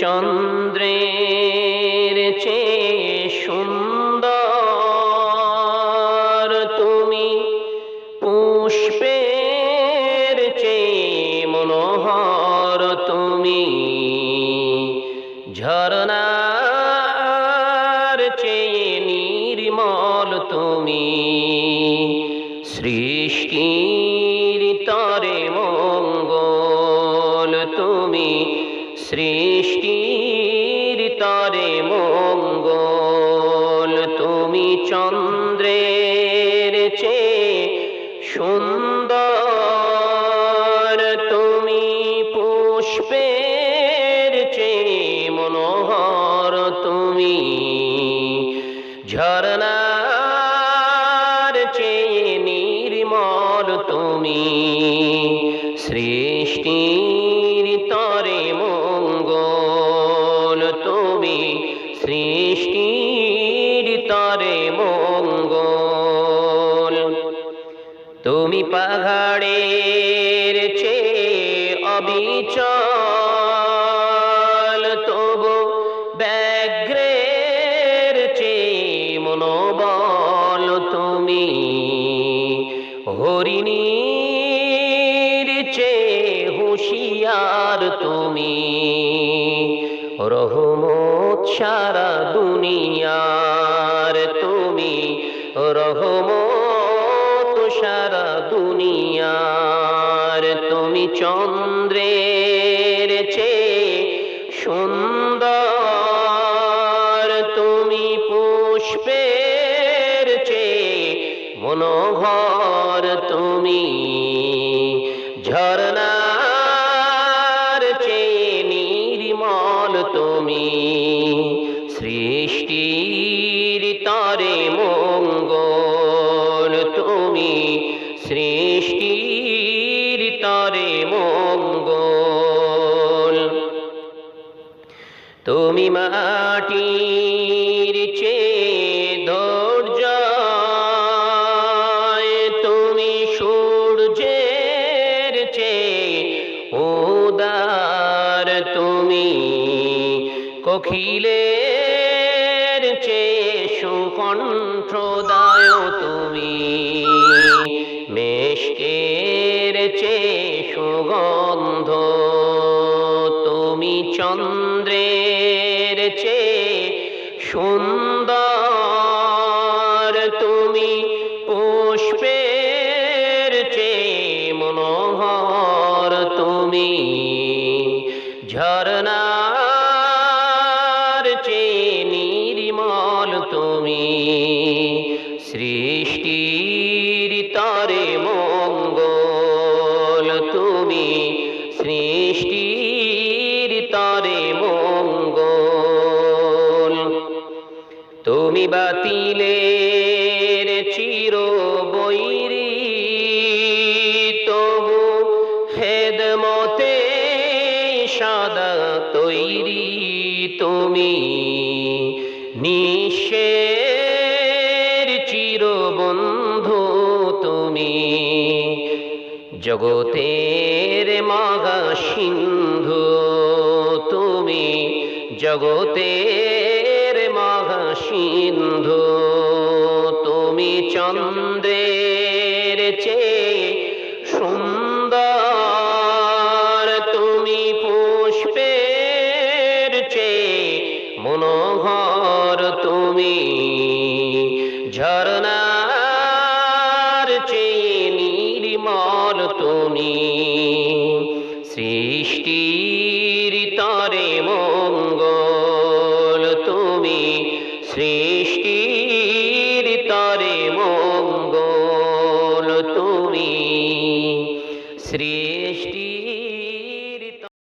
চন্দ্রের চেয়ে সুন্দর তুমি পুষ্পের চেয়ে মনোহর তুমি ঝরনার চেয়ে নির্মল তুমি সৃষ্টির তরে মঙ্গল তুমি সৃষ্টির তরে মঙ্গল তুমি চন্দ্রের চেয়ে সুন্দর। তুমি সৃষ্টির তরে মঙ্গল। তুমি পাহাড়ের চেয়ে অবিচল, তবু ব্যাঘ্রের চেয়ে মনোবল। তুমি হরিণীর চেয়ে হুঁশিয়ার তুমি। রহমত সারা দুনিয়ার তুমি, রহমত সারা দুনিয়ার তুমি চন্দ্রের চেয়ে সুন্দর, তুমি পুষ্পের চেয়ে মনোহর, তুমি ঝরনার তুমি। সৃষ্টির তরে মঙ্গল তুমি। সৃষ্টির তরে মঙ্গল। তুমি মাটির কোকিলের চেয়ে সুকণ্ঠদায় তুমি। মেশকের চেয়ে সুগন্ধ তুমি চন্দ্রের চেয়ে সুন্দর তুমি পুষ্পের চেয়ে মনোহর তুমি। ঝরনার সৃষ্টির তরে মঙ্গল, তুমি সৃষ্টির তরে মঙ্গল। তুমি বাতিলের চির বৈরি তবু হেদমতে সদা তৈরি, তুমি নিশের জগতের মাগা সিন্ধু, তুমি জগতের মাগা সিন্ধু, তুমি চন্দ্রের চেয়ে সুন্দর, তুমি পুষ্পের চেয়ে মনোহর, তুমি ঝরনার তরে মঙ্গল তুমি। সৃষ্টি